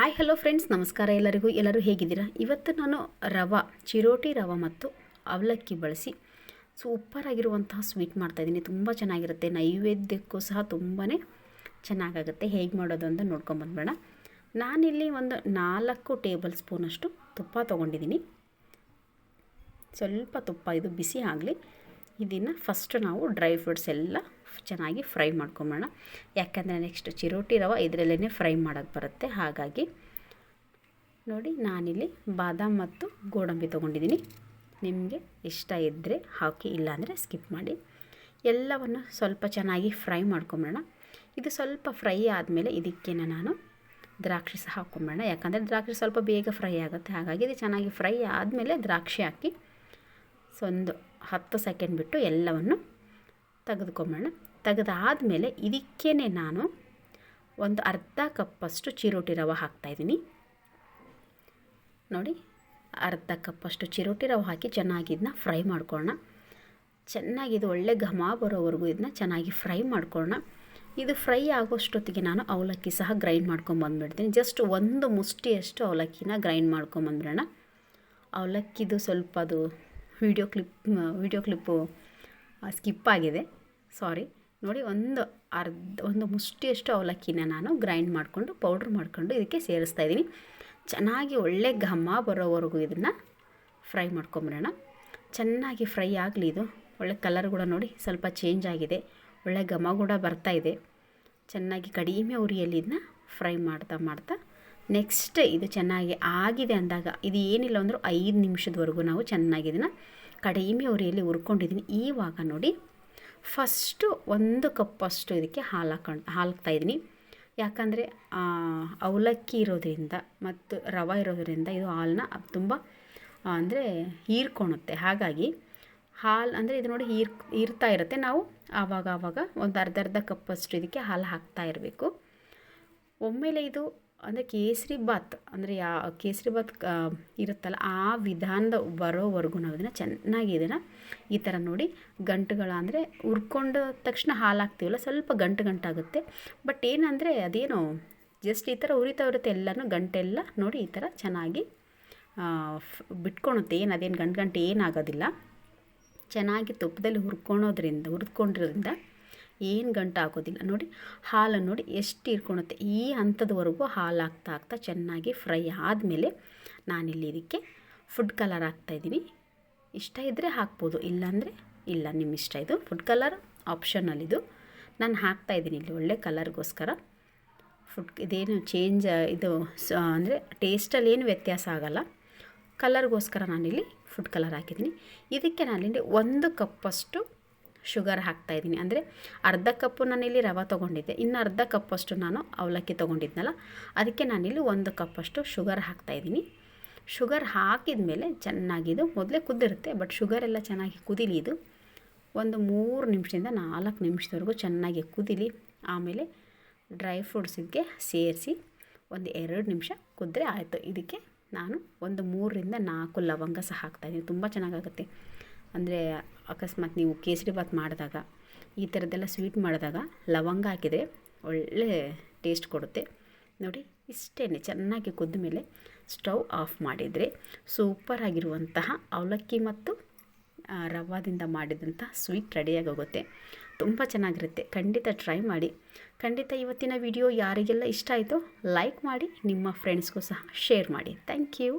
Hi, hello friends. ನಮಸ್ಕಾರ ಎಲ್ಲರಿಗೂ. ಎಲ್ಲರೂ ಹೇಗಿದ್ದೀರಾ? ಇವತ್ತು ನಾನು ರವೆ, ಚಿರೋಟಿ ರವೆ ಮತ್ತು ಅವಲಕ್ಕಿ ಬಳಸಿ ಸೂಪರ್ ಆಗಿರುವಂತಹ ಸ್ವೀಟ್ ಮಾಡ್ತಾ ಇದ್ದೀನಿ. ತುಂಬ ಚೆನ್ನಾಗಿರುತ್ತೆ. ನೈವೇದ್ಯಕ್ಕೂ ಸಹ ತುಂಬಾ ಚೆನ್ನಾಗಾಗುತ್ತೆ. ಹೇಗೆ ಮಾಡೋದು ಅಂತ ನೋಡ್ಕೊಂಬಂದ್ಬೇಡ ನಾನಿಲ್ಲಿ ಒಂದು ನಾಲ್ಕು ಟೇಬಲ್ ಸ್ಪೂನಷ್ಟು ತುಪ್ಪ ತೊಗೊಂಡಿದ್ದೀನಿ. ಸ್ವಲ್ಪ ತುಪ್ಪ, ಇದು ಬಿಸಿ ಆಗಲಿ. ಇದನ್ನು ಫಸ್ಟ್ ನಾವು ಡ್ರೈ ಫ್ರೂಟ್ಸ್ ಎಲ್ಲ ಚೆನ್ನಾಗಿ ಫ್ರೈ ಮಾಡ್ಕೊಂಬೋಣ ಯಾಕಂದರೆ ನೆಕ್ಸ್ಟ್ ಚಿರೋಟಿ ರವೆ ಇದರಲ್ಲೇ ಫ್ರೈ ಮಾಡೋಕ್ಕೆ ಬರುತ್ತೆ. ಹಾಗಾಗಿ ನೋಡಿ ನಾನಿಲ್ಲಿ ಬಾದಾಮ್ ಮತ್ತು ಗೋಡಂಬಿ ತೊಗೊಂಡಿದ್ದೀನಿ. ನಿಮಗೆ ಇಷ್ಟ ಇದ್ದರೆ ಹಾಕಿ, ಇಲ್ಲಾಂದರೆ ಸ್ಕಿಪ್ ಮಾಡಿ. ಎಲ್ಲವನ್ನು ಸ್ವಲ್ಪ ಚೆನ್ನಾಗಿ ಫ್ರೈ ಮಾಡ್ಕೊಂಬೋಣ ಇದು ಸ್ವಲ್ಪ ಫ್ರೈ ಆದಮೇಲೆ ಇದಕ್ಕೇನೆ ನಾನು ದ್ರಾಕ್ಷಿ ಸಹ ಹಾಕ್ಕೊಂಬೋಣ ಯಾಕಂದರೆ ದ್ರಾಕ್ಷಿ ಸ್ವಲ್ಪ ಬೇಗ ಫ್ರೈ ಆಗುತ್ತೆ. ಹಾಗಾಗಿ ಇದು ಚೆನ್ನಾಗಿ ಫ್ರೈ ಆದಮೇಲೆ ದ್ರಾಕ್ಷಿ ಹಾಕಿ, ಸೊ ಒಂದು ಹತ್ತು ಸೆಕೆಂಡ್ ಬಿಟ್ಟು ಎಲ್ಲವನ್ನು ತೆಗೆದುಕೊಂಬೋಣ ತೆಗೆದಾದಮೇಲೆ ಇದಕ್ಕೇ ನಾನು ಒಂದು ಅರ್ಧ ಕಪ್ಪಷ್ಟು ಚಿರೋಟಿ ರವೆ ಹಾಕ್ತಾಯಿದ್ದೀನಿ ನೋಡಿ, ಅರ್ಧ ಕಪ್ಪಷ್ಟು ಚಿರೋಟಿ ರವೆ ಹಾಕಿ ಚೆನ್ನಾಗಿ ಇದನ್ನ ಫ್ರೈ ಮಾಡ್ಕೊಳ್ಳೋಣ. ಚೆನ್ನಾಗಿ ಇದು ಒಳ್ಳೆ ಘಮ ಬರೋವರೆಗೂ ಇದನ್ನ ಚೆನ್ನಾಗಿ ಫ್ರೈ ಮಾಡ್ಕೊಳ್ಳೋಣ. ಇದು ಫ್ರೈ ಆಗೋಷ್ಟೊತ್ತಿಗೆ ನಾನು ಅವಲಕ್ಕಿ ಸಹ ಗ್ರೈಂಡ್ ಮಾಡ್ಕೊಂಬಂದ್ಬಿಡ್ತೀನಿ ಜಸ್ಟ್ ಒಂದು ಮುಷ್ಟಿಯಷ್ಟು ಅವಲಕ್ಕಿನ ಗ್ರೈಂಡ್ ಮಾಡ್ಕೊಂಬಂದ್ಬಿಡೋಣ ಅವಲಕ್ಕಿದು ಸ್ವಲ್ಪ ಅದು video clip, video clip skip ಆಗಿದೆ. ಸಾರಿ. ನೋಡಿ, ಒಂದು ಅರ್ಧ, ಒಂದು ಮುಷ್ಟಿಯಷ್ಟು ಅವಲಕ್ಕಿನ ನಾನು ಗ್ರೈಂಡ್ ಮಾಡಿಕೊಂಡು, ಪೌಡ್ರ್ ಮಾಡಿಕೊಂಡು ಇದಕ್ಕೆ ಸೇರಿಸ್ತಾ ಇದ್ದೀನಿ. ಚೆನ್ನಾಗಿ ಒಳ್ಳೆ ಘಮ ಬರೋವರೆಗೂ ಇದನ್ನು ಫ್ರೈ ಮಾಡ್ಕೊಂಬಿಡೋಣ. ಚೆನ್ನಾಗಿ ಫ್ರೈ ಆಗಲಿ ಇದು. ಒಳ್ಳೆ ಕಲರ್ ಕೂಡ ನೋಡಿ, ಸ್ವಲ್ಪ ಚೇಂಜ್ ಆಗಿದೆ. ಒಳ್ಳೆ ಘಮ ಕೂಡ ಬರ್ತಾ ಇದೆ. ಚೆನ್ನಾಗಿ ಕಡಿಮೆ ಉರಿಯಲ್ಲಿ ಇದನ್ನ ಫ್ರೈ ಮಾಡ್ತಾ ಮಾಡ್ತಾ ನೆಕ್ಸ್ಟ್ ಇದು ಚೆನ್ನಾಗಿ ಆಗಿದೆ ಅಂದಾಗ ಇದು ಏನಿಲ್ಲ ಅಂದರೂ ಐದು ನಿಮಿಷದವರೆಗೂ ನಾವು ಚೆನ್ನಾಗಿ ಇದನ್ನು ಕಡಿಮೆ ಉರಿಯಲ್ಲಿ ಹುರ್ಕೊಂಡಿದ್ದೀನಿ ಈವಾಗ ನೋಡಿ ಫಸ್ಟು ಒಂದು ಕಪ್ಪಷ್ಟು ಇದಕ್ಕೆ ಹಾಲು ಹಾಕೊಂಡು ಹಾಲ್ತಾ ಇದ್ದೀನಿ ಯಾಕಂದರೆ ಅವಲಕ್ಕಿ ಇರೋದ್ರಿಂದ ಮತ್ತು ರವೆ ಇರೋದರಿಂದ ಇದು ಹಾಲನ್ನ ತುಂಬ ಅಂದರೆ ಹೀರ್ಕೊಳುತ್ತೆ ಹಾಗಾಗಿ ಹಾಲು ಅಂದರೆ ಇದು ನೋಡಿ ಹೀರ್, ಹೀರ್ತಾ ಇರುತ್ತೆ. ನಾವು ಆವಾಗ ಆವಾಗ ಒಂದು ಅರ್ಧ ಅರ್ಧ ಕಪ್ಪಷ್ಟು ಇದಕ್ಕೆ ಹಾಲು ಹಾಕ್ತಾ ಇರಬೇಕು. ಒಮ್ಮೆಲೆ ಇದು ಅಂದರೆ ಕೇಸರಿ ಬಾತ್ ಅಂದರೆ ಯಾ, ಕೇಸರಿ ಬಾತ್ ಇರುತ್ತಲ್ಲ, ಆ ವಿಧಾನದ ಬರೋವರೆಗೂ ನಾವು ಇದನ್ನು ಚೆನ್ನಾಗಿ ಇದನ್ನು ಈ ಥರ ನೋಡಿ ಗಂಟುಗಳ ಅಂದರೆ ಹುರ್ಕೊಂಡ ತಕ್ಷಣ ಹಾಲು ಹಾಕ್ತೀವಲ್ಲ ಸ್ವಲ್ಪ ಗಂಟು ಗಂಟಾಗುತ್ತೆ. ಬಟ್ ಏನಂದರೆ ಅದೇನು ಜಸ್ಟ್ ಈ ಥರ ಉರಿತಾ ಇರುತ್ತೆ ಎಲ್ಲನೂ ಗಂಟೆಲ್ಲ ನೋಡಿ ಈ ಥರ ಚೆನ್ನಾಗಿ ಬಿಟ್ಕೊಳುತ್ತೆ ಏನು ಅದೇನು ಗಂಟು ಗಂಟೆ ಏನಾಗೋದಿಲ್ಲ ಚೆನ್ನಾಗಿ ತುಪ್ಪದಲ್ಲಿ ಹುರ್ಕೊಳೋದ್ರಿಂದ, ಹುರಿದ್ಕೊಂಡಿರೋದ್ರಿಂದ ಏನು ಗಂಟು ಹಾಕೋದಿಲ್ಲ. ನೋಡಿ ಹಾಲು ನೋಡಿ ಎಷ್ಟು ಇರ್ಕೊಳುತ್ತೆ ಈ ಹಂತದವರೆಗೂ ಹಾಲು ಹಾಕ್ತಾ ಹಾಕ್ತಾ ಚೆನ್ನಾಗಿ ಫ್ರೈ ಆದಮೇಲೆ ನಾನಿಲ್ಲಿ ಇದಕ್ಕೆ ಫುಡ್ ಕಲರ್ ಹಾಕ್ತಾಯಿದ್ದೀನಿ ಇಷ್ಟ ಇದ್ದರೆ ಹಾಕ್ಬೋದು, ಇಲ್ಲಾಂದರೆ ಇಲ್ಲ. ನಿಮ್ಮ ಇಷ್ಟ ಇದು ಫುಡ್ ಕಲರ್ ಆಪ್ಷನಲ್ ಇದು ನಾನು ಹಾಕ್ತಾಯಿದ್ದೀನಿ ಇಲ್ಲಿ ಒಳ್ಳೆ ಕಲರ್ಗೋಸ್ಕರ. ಫುಡ್ ಇದೇನು ಚೇಂಜ್, ಇದು ಅಂದರೆ ಟೇಸ್ಟಲ್ಲಿ ಏನು ವ್ಯತ್ಯಾಸ ಆಗೋಲ್ಲ. ಕಲರ್ಗೋಸ್ಕರ ನಾನಿಲ್ಲಿ ಫುಡ್ ಕಲರ್ ಹಾಕಿದ್ದೀನಿ. ಇದಕ್ಕೆ ನಾನಿಲ್ಲಿ ಒಂದು ಕಪ್ಪಷ್ಟು ಶುಗರ್ ಹಾಕ್ತಾಯಿದ್ದೀನಿ ಅಂದರೆ ಅರ್ಧ ಕಪ್ಪು ನಾನಿಲ್ಲಿ ರವೆ ತೊಗೊಂಡಿದ್ದೆ. ಇನ್ನು ಅರ್ಧ ಕಪ್ಪಷ್ಟು ನಾನು ಅವಲಕ್ಕಿ ತೊಗೊಂಡಿದ್ನಲ್ಲ, ಅದಕ್ಕೆ ನಾನಿಲ್ಲಿ ಒಂದು ಕಪ್ಪಷ್ಟು ಶುಗರ್ ಹಾಕ್ತಾ ಇದ್ದೀನಿ. ಶುಗರ್ ಹಾಕಿದ ಮೇಲೆ ಚೆನ್ನಾಗಿದು, ಮೊದಲೇ ಕುದ್ದಿರುತ್ತೆ, ಬಟ್ ಶುಗರ್ ಎಲ್ಲ ಚೆನ್ನಾಗಿ ಕುದಿಲಿ ಇದು. ಒಂದು ಮೂರು ನಿಮಿಷದಿಂದ ನಾಲ್ಕು ನಿಮಿಷದವರೆಗೂ ಚೆನ್ನಾಗಿ ಕುದಿಲಿ, ಆಮೇಲೆ ಡ್ರೈ ಫ್ರೂಟ್ಸಿಗೆ ಸೇರಿಸಿ ಒಂದು ಎರಡು ನಿಮಿಷ ಕುದ್ರೆ ಆಯಿತು. ಇದಕ್ಕೆ ನಾನು ಒಂದು ಮೂರರಿಂದ ನಾಲ್ಕು ಲವಂಗ ಸಹ ಹಾಕ್ತಾಯಿದ್ದೀನಿ ತುಂಬ ಚೆನ್ನಾಗಾಗುತ್ತೆ. ಅಂದರೆ ಅಕಸ್ಮಾತ್ ನೀವು ಕೇಸರಿ ಬಾತ್ ಮಾಡಿದಾಗ, ಈ ಥರದ್ದೆಲ್ಲ ಸ್ವೀಟ್ ಮಾಡಿದಾಗ ಲವಂಗ ಹಾಕಿದರೆ ಒಳ್ಳೆ ಟೇಸ್ಟ್ ಕೊಡುತ್ತೆ. ನೋಡಿ ಇಷ್ಟೇ ಚೆನ್ನಾಗಿ ಕುದ್ದ ಮೇಲೆ ಸ್ಟವ್ ಆಫ್ ಮಾಡಿದರೆ ಸೂಪರಾಗಿರುವಂತಹ ಅವಲಕ್ಕಿ ಮತ್ತು ರವಾದಿಂದ ಮಾಡಿದಂಥ ಸ್ವೀಟ್ ರೆಡಿಯಾಗಿ ಹೋಗುತ್ತೆ ತುಂಬ ಚೆನ್ನಾಗಿರುತ್ತೆ. ಖಂಡಿತ ಟ್ರೈ ಮಾಡಿ. ಖಂಡಿತ ಇವತ್ತಿನ ವಿಡಿಯೋ ಯಾರಿಗೆಲ್ಲ ಇಷ್ಟ ಆಯಿತೋ ಲೈಕ್ ಮಾಡಿ, ನಿಮ್ಮ ಫ್ರೆಂಡ್ಸ್ಗೂ ಸಹ ಶೇರ್ ಮಾಡಿ. Thank you